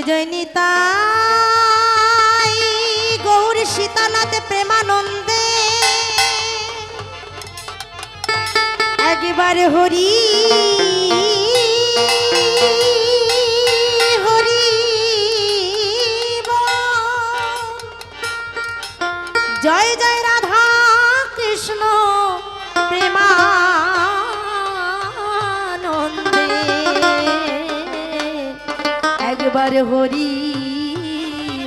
জয় জয় নিতাই গৌর সীতানাথ প্রেমানন্দে। একবার হরি হরি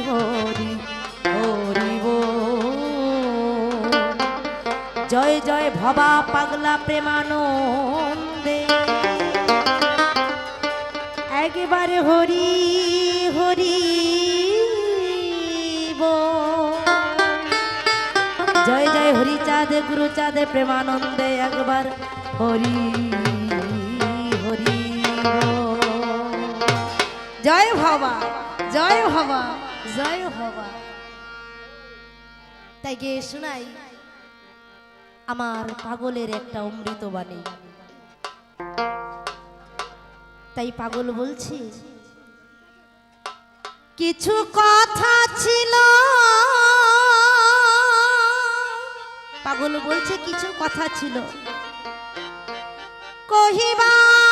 হরি হরি। জয় জয় ভবা পাগলা প্রেমানন্দে একবারে হরি হরি। জয় জয় হরি চাঁদে গুরু চাঁদে প্রেমানন্দে একবার হরি হরি। জয় ভবা জয় ভবা জয় ভবা। তাই গিয়ে শোনাই, আমার পাগলের একটা অমৃত বাণী তাই পাগল বলছি, কিছু কথা ছিল। পাগল বলছে, কিছু কথা ছিল। কহিবার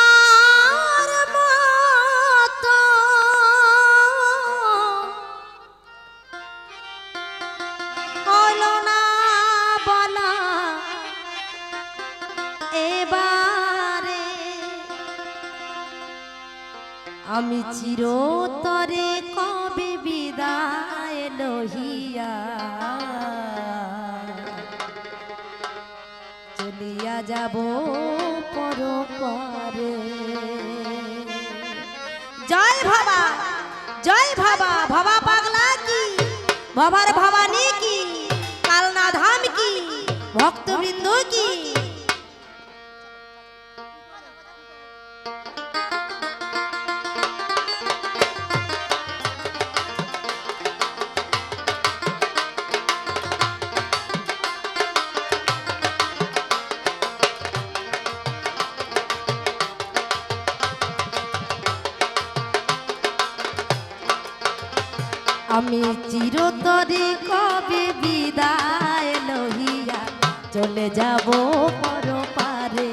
আমি চিরতরে কবে বিদায় লহিয়া? চলিয়া যাব পরপারে। জয় ভাবা জয় ভাবা ভাবা পাগলা কি? ভবার ভবানী আমি চিরতরে কবে বিদায় লহিয়া চলে যাব পরপারে?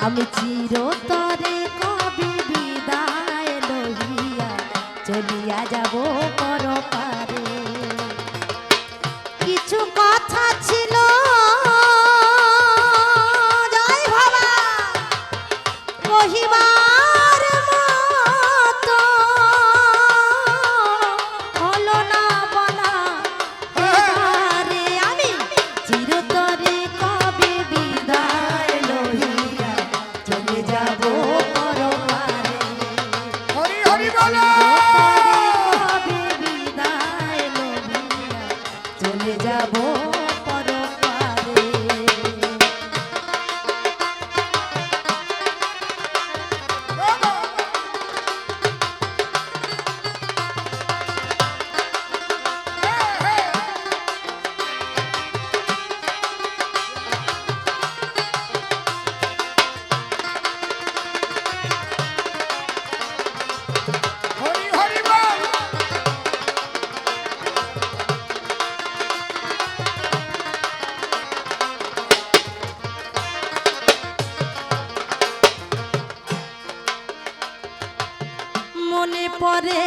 আমি চিরতরে কবে বিদায় লহিয়া চলিয়া যাব মনে পড়ে।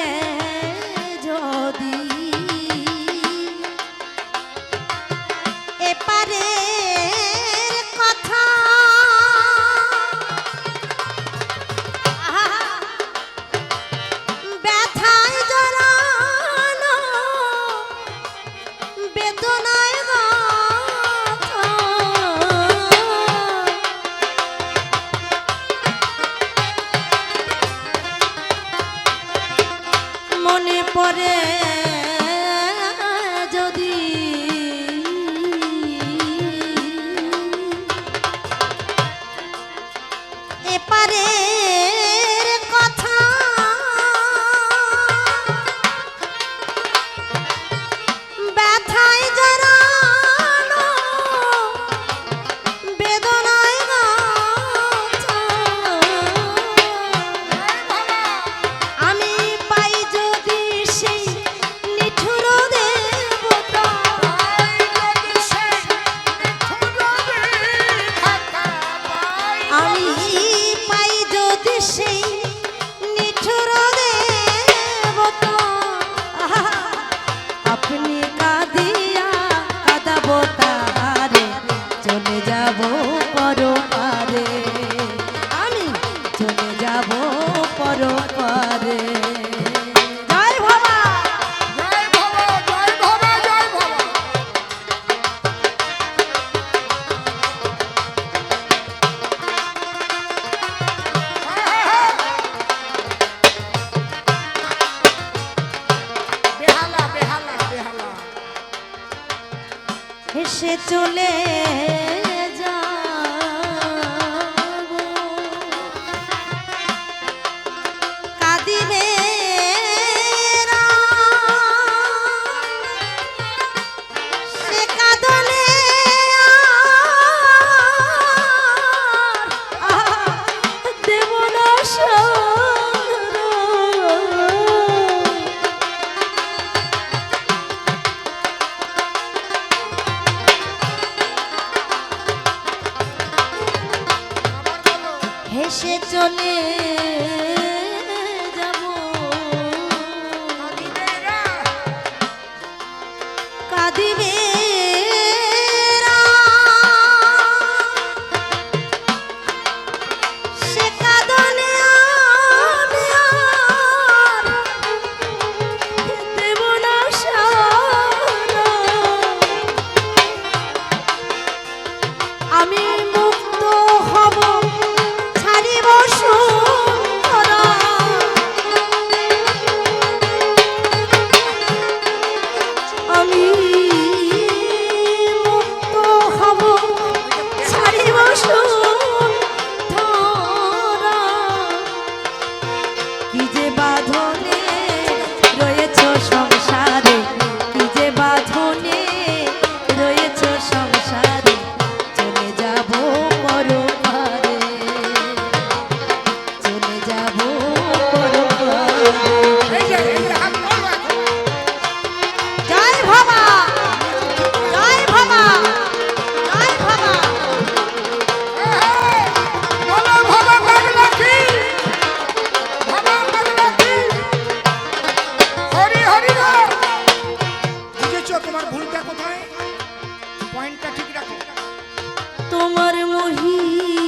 তোমার মহিম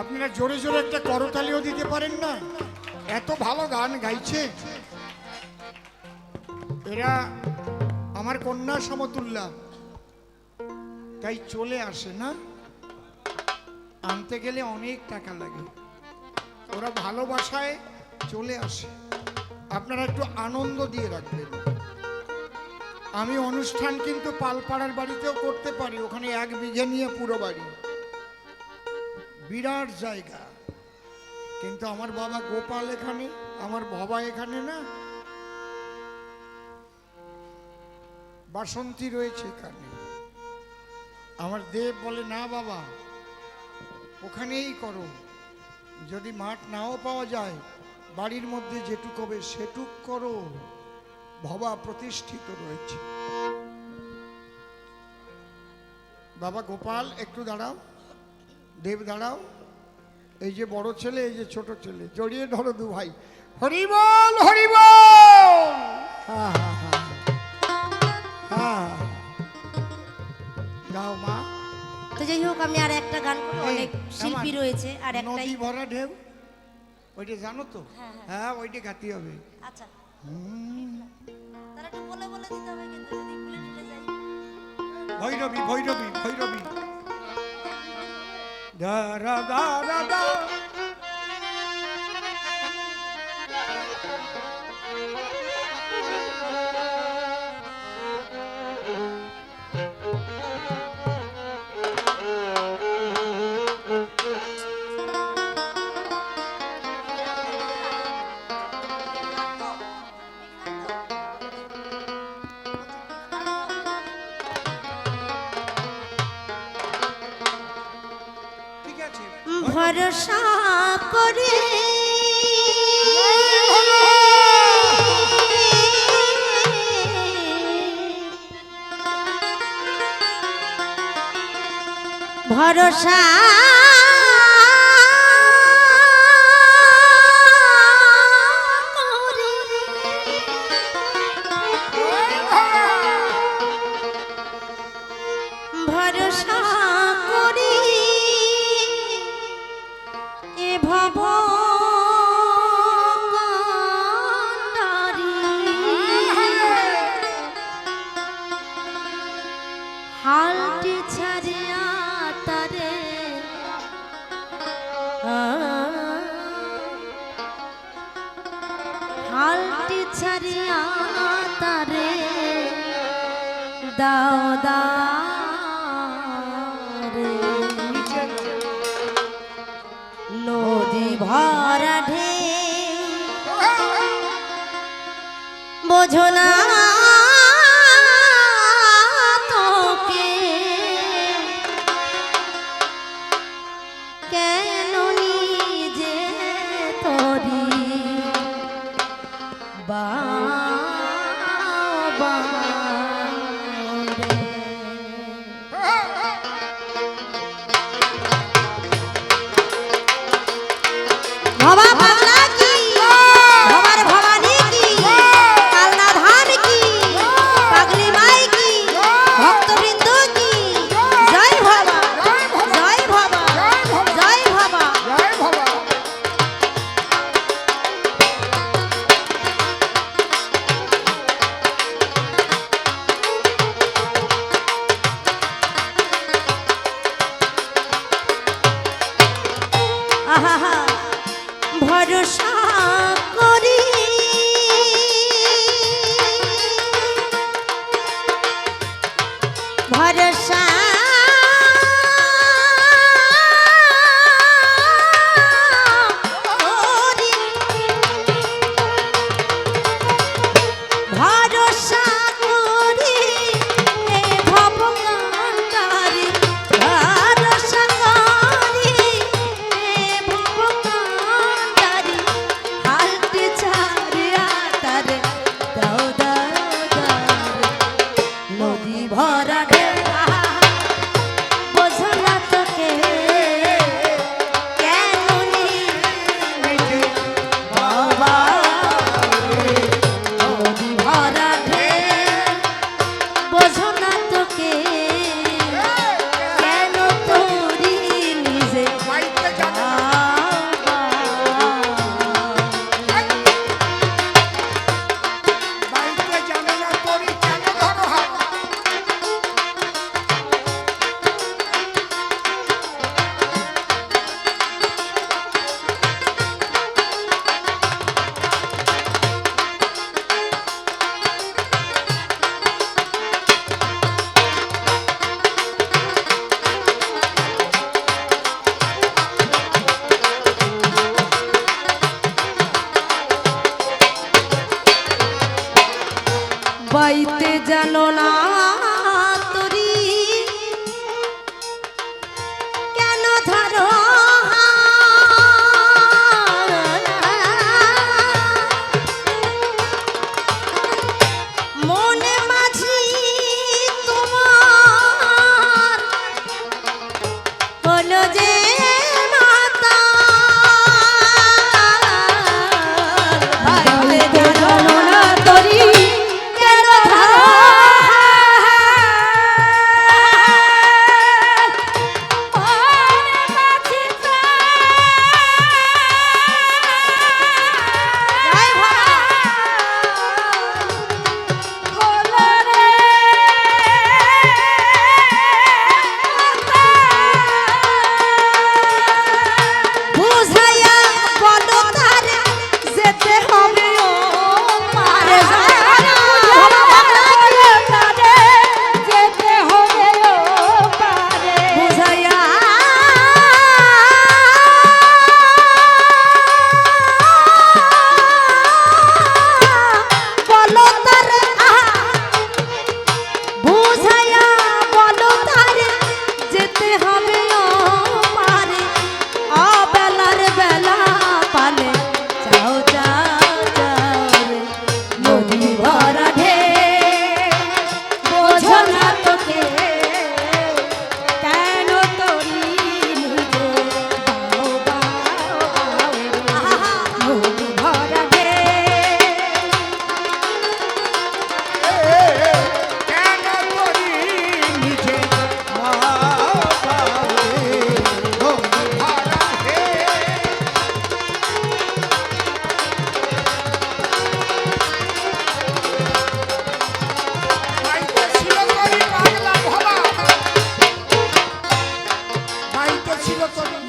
আপনারা জোরে জোরে একটা করতালিও দিতে পারেন না? এত ভালো গান গাইছে। এরা আমার কন্যা সমতুল্লা তাই চলে আসে না? আনতে গেলে অনেক টাকা লাগে। ওরা ভালোবাসায় চলে আসে। আপনারা একটু আনন্দ দিয়ে রাখবেন। আমি অনুষ্ঠান কিন্তু পালপাড়ার বাড়িতেও করতে পারি, ওখানে এক বিঘে নিয়ে পুরো বাড়ি। বিরাট জায়গা। কিন্তু আমার বাবা গোপাল এখানে, আমার বাবা এখানে না। বাসন্তী রয়েছে এখানে। আমার দেব বলে, না বাবা, ওখানেই করো। যদি মাঠ নাও পাওয়া যায়, বাড়ির মধ্যে যেটুক হবে সেটুক করো। ভবা প্রতিষ্ঠিত রয়েছে। বাবা গোপাল, একটু দাঁড়াও। দেব, দাঁড়াও। এই যে বড় ছেলে, এই যে ছোট ছেলে, জড়িয়ে ধরো দু ভাই। হরিবল হরিবল হ্যাঁ হ্যাঁ হ্যাঁ হ্যাঁ গাও মা। তো যাই হোক আমি আর একটা গান করে অনেক শিল্পী রয়েছে আর একটা নদী ভরা ঢেউ ওইটা জানো তো? হ্যাঁ, হ্যাঁ। হ্যাঁ ওইটা গাতি হবে। আচ্ছা। তারা তাহলে একটু বলে বলে দিতে হবে কিন্তু যদি ভুলে টুলে যাই ভৈরবী ভৈরবী ভৈরবী। দা রা দা দা। ভরসা ভরা ঢে বোঝো না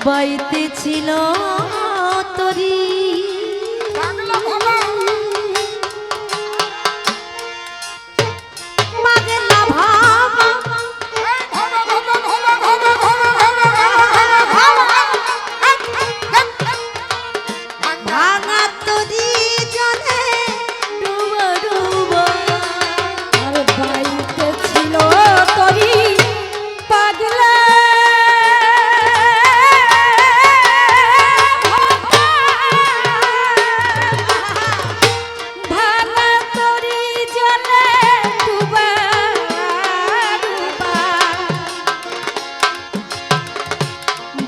বাইতে ছিল তরি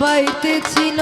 বাইতে ছিল।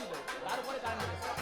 পর তারপরে কারেন্ট